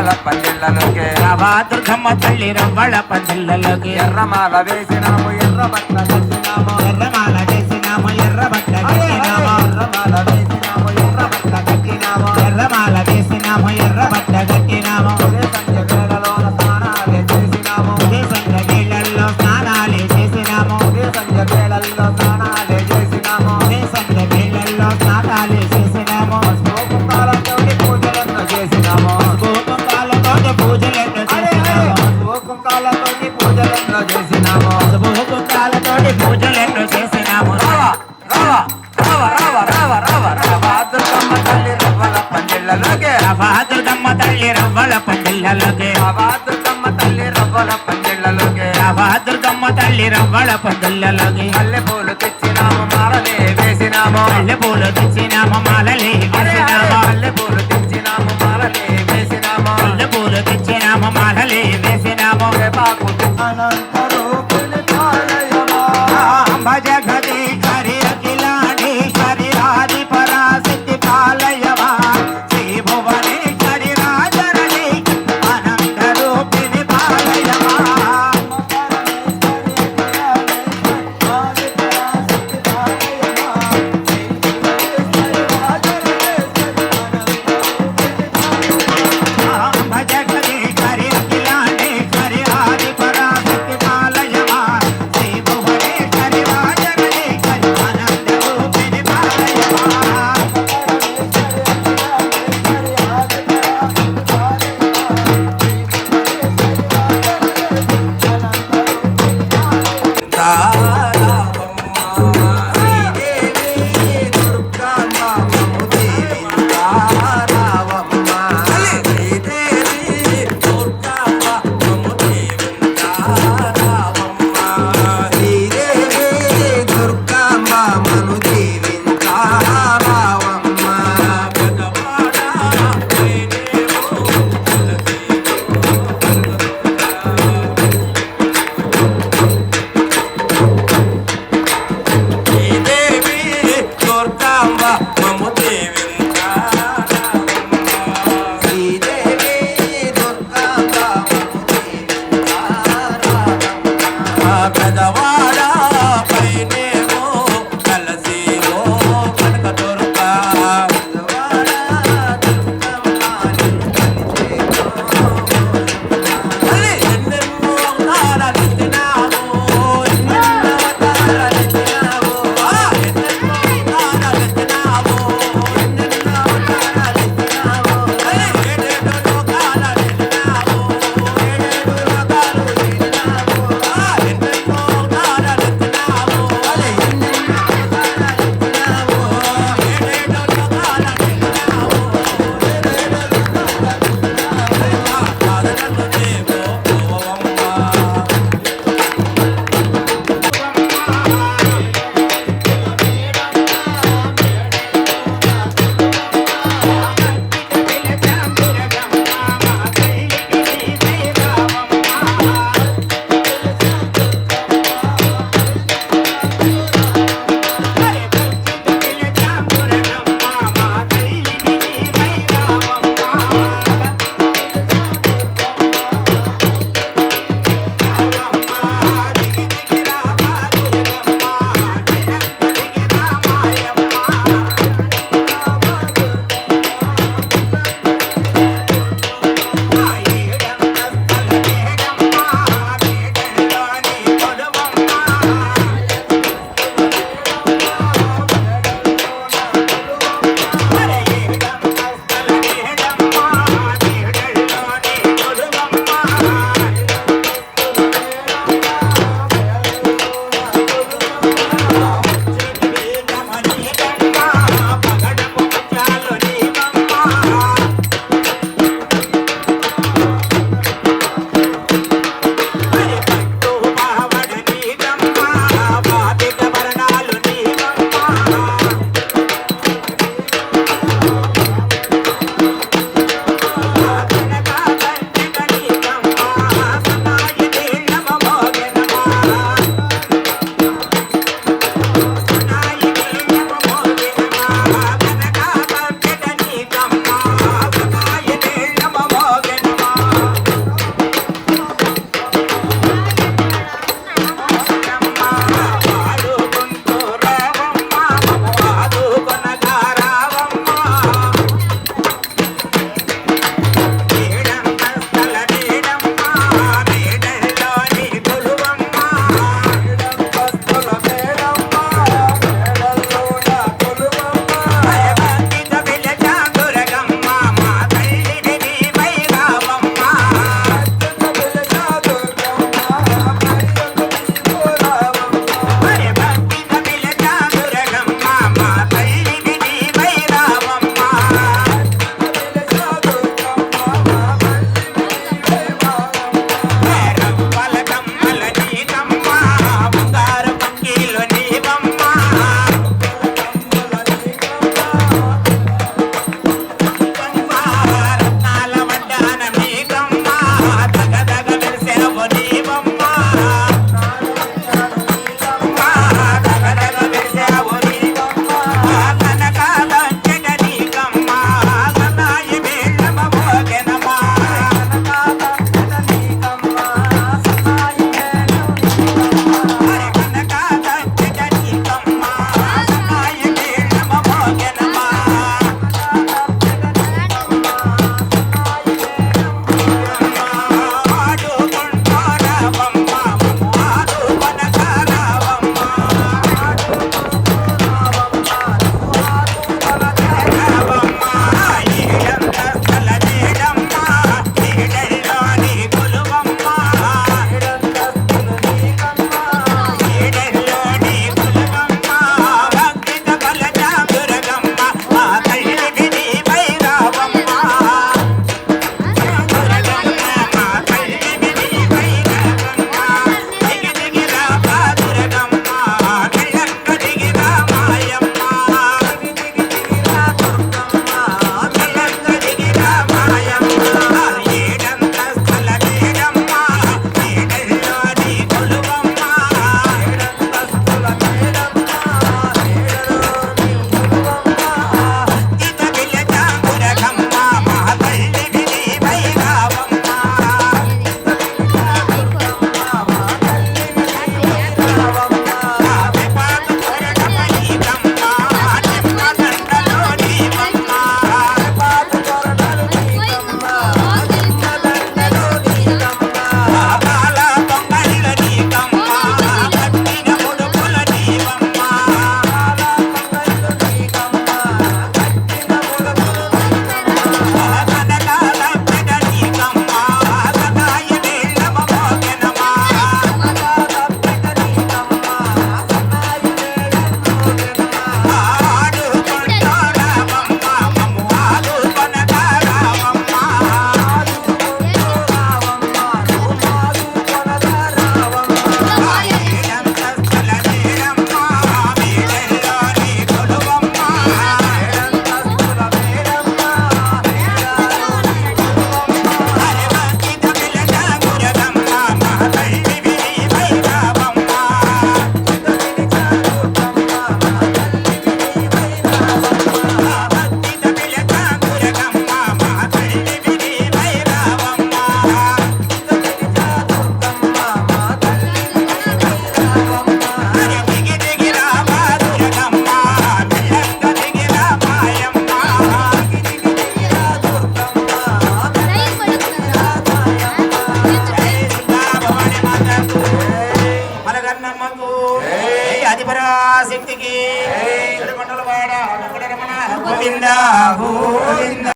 రవ్వల పల్లెలలోకి రవాదుర్గమ్మ తల్లి రవ్వల పల్లెలలోకి ఎర్రమాల వేసినాము ఎర్ర బట్ట కట్టినాము ఎర్రమాల రవ్వల పల్లెలకే దుర్గమ్మ తల్లి రవ్వల పల్లెలకే రావా దుర్గమ్మ తల్లి రవ్వల పల్లెలకే మల్లె పూలు తెచ్చినాము మాలలే వేసినాము. మల్లె పూలు తెచ్చినాము మాలలే వేసినాము. మల్లె పూలు తెచ్చినాము మాలలే వేసినాము. మల్లె పూలు తెచ్చినాము మాలలే వేసినాము. వేపాకు పెదవ